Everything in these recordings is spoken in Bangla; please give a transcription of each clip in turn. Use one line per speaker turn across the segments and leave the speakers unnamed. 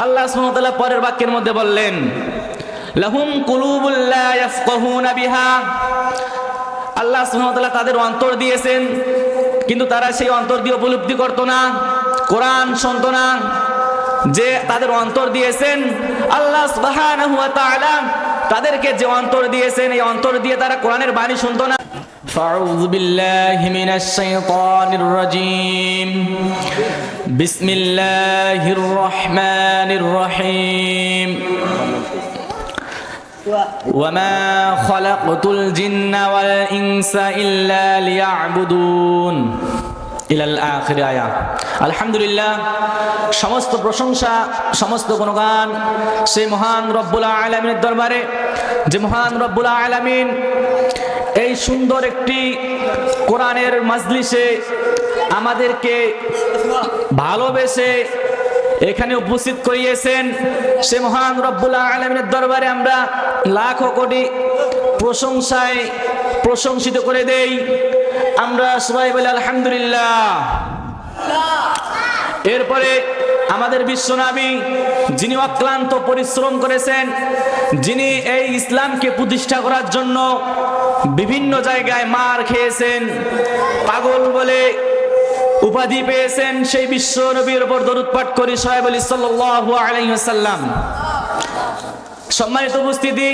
আল্লাহ সুবহানাহু পরের বাক্যের মধ্যে বললেন লাহুম কুলুবুল্লা ইয়াফকাহুনা বিহা আল্লাহ সুবহানাহু তাদের অন্তর দিয়েছেন কিন্তু তারা সেই অন্তর দিয়ে উপলব্ধি করতো না কোরআন শুনতো না যে তাদের অন্তর দিয়েছেন আল্লাহ সুবহানাহু ওয়া তাআলা তাদেরকে যে অন্তর দিয়েছেন এই অন্তর দিয়ে তারা কোরআনের বাণী শুনতো না فأعوذ بالله من الشيطان الرجيم بسم الله الرحمن الرحيم وما خلقت الجن والإنس إلا ليعبدون ইলাল আখির আয়া আলহামদুলিল্লাহ সমস্ত প্রশংসা সমস্ত গুণগান সেই মহান রব্বুল আলমিনের দরবারে যে মহান রব্বুল আলমিন এই সুন্দর একটি কোরআনের মাজলিসে আমাদেরকে ভালোবেসে এখানে উপস্থিত করিয়েছেন সে মহান রব্বুল্লাহ আলমিনের দরবারে আমরা লাখো কোটি প্রশংসায় প্রশংসিত করে দেই। আমরা সবাই বলি, আলহামদুলিল্লাহ। এরপরে আমাদের বিশ্বনাবী যিনি অক্লান্ত পরিশ্রম করেছেন, যিনি এই ইসলামকে প্রতিষ্ঠা করার জন্য বিভিন্ন জায়গায় মার খেয়েছেন। পাগল বলে উপাধি পেয়েছেন সেই বিশ্ব নবীর উপর দরুদ পাঠ করি সাহেব আলী সাল্লাল্লাহু আলাইহি ওয়াসাল্লাম। সম্মানিত উপস্থিতি,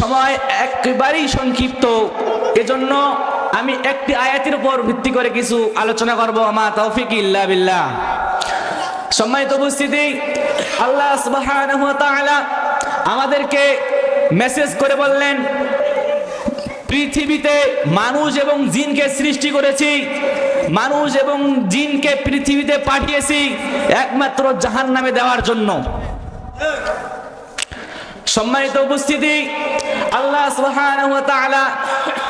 সময় একেবারেই সংক্ষিপ্ত। এজন্য আমি একটি আয়াতের উপর ভিত্তি করে কিছু আলোচনা করব, আমা তৌফিক ইল্লা বিল্লাহ। সম্মানিত উপস্থিতি, আল্লাহ সুবহানাহু ওয়া তাআলা আমাদেরকে মেসেজ করে বললেন, পৃথিবীতে মানুষ এবং জিনকে সৃষ্টি করেছি মানুষ এবং জিনকে পৃথিবীতে পাঠিয়েছি একমাত্র জাহান নামে দেওয়ার জন্য। সম্মানিত উপস্থিতি, আল্লাহ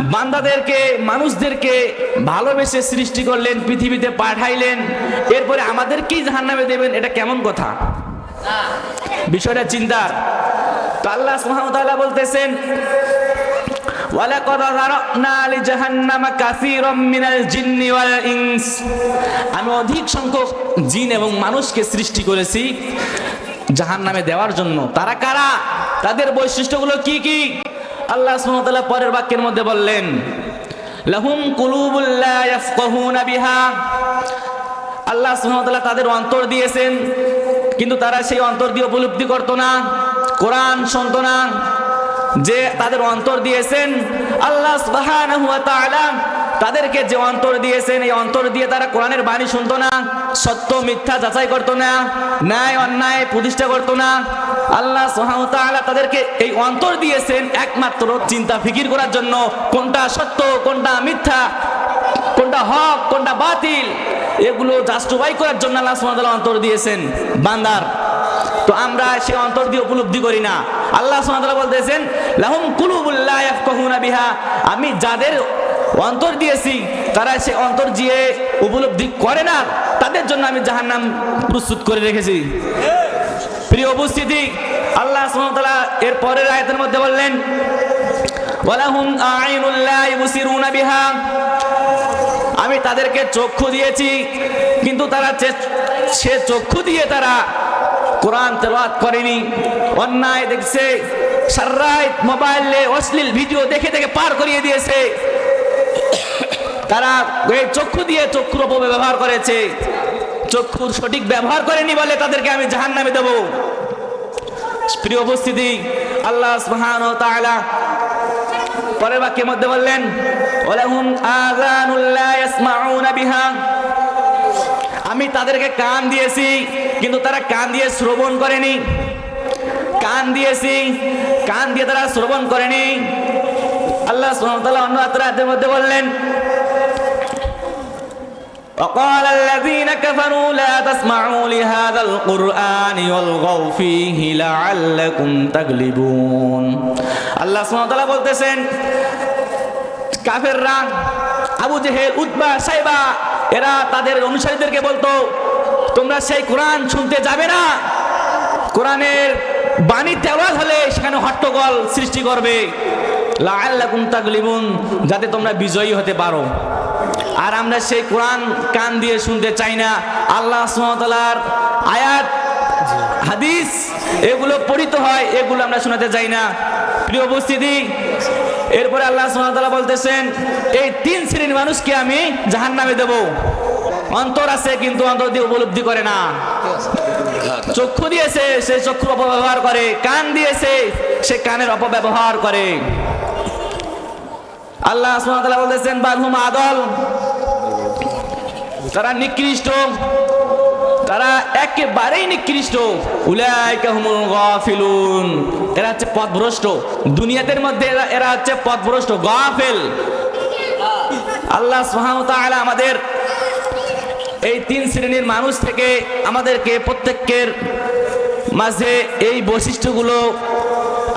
বান্দাদেরকে, মানুষদেরকে ভালোবেসে সৃষ্টি করলেন, পৃথিবীতে পাঠাইলেন। এরপরে আমাদেরকেই জাহান্নামে দেবেন, এটা কেমন কথা? বিষয়টা চিন্তার। তো আল্লাহ ওয়া বলতেছেন ওয়াল ইনস। আমি অধিক সংখ্যক জিন এবং মানুষকে সৃষ্টি করেছি জাহান্নামে দেওয়ার জন্য। তারা কারা? তাদের বৈশিষ্ট্যগুলো কি কি? আল্লাহ পরের বাক্যের মধ্যে বললেন আল্লাহ তাদের অন্তর দিয়েছেন, কিন্তু তারা সেই অন্তর দিয়ে উপলব্ধি করতো না, কোরআন শুনতো না। যে তাদের অন্তর দিয়েছেন, আল্লাহ তাদেরকে যে অন্তর দিয়েছেন, এই অন্তর দিয়ে তারা কোরআনের বাণী শুনতো না, সত্য মিথ্যা যাচাই করতো না, ন্যায় অন্যায় প্রতিষ্ঠা করতো না। আল্লাহ ওয়া তাদেরকে এই অন্তর দিয়েছেন একমাত্র চিন্তা ফিকির করার জন্য, কোনটা সত্য, কোনটা মিথ্যা, কোনটা হক, কোনটা বাতিল, এগুলো জাস্টিফাই করার জন্য আল্লাহ তাআলা অন্তর দিয়েছেন। বান্দার, তো আমরা সে অন্তর দিয়ে উপলব্ধি করি না। আল্লাহ সুবহানাহু বলতেছেন, লাহুম কুলুবুল লা ইয়াফকাহুনা বিহা। আমি যাদের অন্তর দিয়েছি, তারা সে অন্তর দিয়ে উপলব্ধি করে না, তাদের জন্য আমি জাহান্নাম প্রস্তুত করে রেখেছি। প্রিয় উপস্থিতি, আল্লাহ সুবহানাহু এর পরের আয়াতের মধ্যে বললেন, ওয়ালাহুম আইনুল লা বিহা। আমি তাদেরকে চক্ষু দিয়েছি, কিন্তু তারা সে চক্ষু দিয়ে তারা কোরআন তেলাওয়াত করেনি। অন্যায় দেখছে সারাইট মোবাইলে অশ্লীল ভিডিও দেখে দেখে পার করিয়ে দিয়েছে। তারা চক্ষু দিয়ে চক্ষুর অপব্যবহার করেছে। চক্ষুর সঠিক ব্যবহার করেনি বলে তাদেরকে আমি জাহান নামে দেব। প্রিয় উপস্থিতি, আল্লাহ সুবহানাহু ওয়া তাআলা পরের বাক্যের মধ্যে বললেন, ওয়ালাহুম আযানুল বিহা। আমি তাদেরকে কান দিয়েছি কিন্তু তারা কান দিয়ে শ্রবণ করেনি কান দিয়েছি কান দিয়ে তারা শ্রবণ করেনি আল্লাহ সুবহানাহু ওয়া তাআলা অন্য আয়াতের মধ্যে বললেন وقال الذين كفروا لا تسمعوا لهذا القرآن والغوا فيه لعلكم تغلبون আল্লাহ সুবহানাহু ওয়া তাআলা বলতেছেন কাফেররা আবু জেহেল উতবা সাইবা এরা তাদের অনুসারীদেরকে বলতো, তোমরা সেই কোরআন শুনতে যাবে না। কোরআনের বাণী তেলাওয়াত হলে সেখানে হট্টগোল সৃষ্টি করবে। তাগলিবুন, যাতে তোমরা বিজয়ী হতে পারো। আর আমরা সেই কোরআন কান দিয়ে শুনতে চাই না। আল্লাহ আয়াত এগুলো পড়িত হয়, এগুলো আমরা শোনাতে চাই না। প্রিয় উপস্থিতি এরপরে আল্লাহ সুবহানাহু বলতেছেন, এই তিন শ্রেণির মানুষকে আমি জাহান নামে দেব। অন্তর আছে কিন্তু অন্তর দিয়ে উপলব্ধি করে না। চক্ষু দিয়েছে, সে চক্ষুর অপব্যবহার করে। কান দিয়েছে, সে কানের অপব্যবহার করে। আল্লাহ ওয়া বলতেছেন, বালহুম আদল। তারা নিকৃষ্ট। তারা একেবারেই নিকৃষ্ট। এরা হচ্ছে পথভ্রষ্ট। দুনিয়াদের মধ্যে এরা এরা হচ্ছে পথভ্রষ্ট। গাফিল। আল্লাহ তাআলা আমাদের এই তিন শ্রেণির মানুষ থেকে আমাদেরকে প্রত্যেকের মাঝে এই বৈশিষ্ট্যগুলো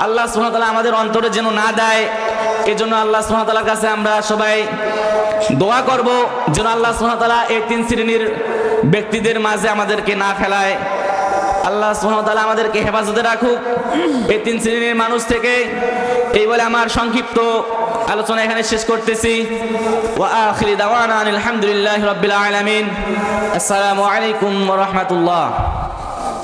আল্লাহ সুহামতাল্লাহ আমাদের অন্তরে যেন না দেয়, এজন্য আল্লাহ সুহামতাল্লাহর কাছে আমরা সবাই দোয়া করব যেন আল্লাহ সুহামতাল্লাহ এই তিন শ্রেণির ব্যক্তিদের মাঝে আমাদেরকে না ফেলায়। আল্লাহ সুহামতাল্লাহ আমাদেরকে হেফাজতে রাখুক। এই তিন শ্রেণির মানুষ থেকে এই বলে আমার সংক্ষিপ্ত আলোচনা এখানে শেষ করতেছি। আলহামদুলিল্লাহি রাব্বিল আলামিন। আসসালামু আলাইকুম রাহমাতুল্লাহ।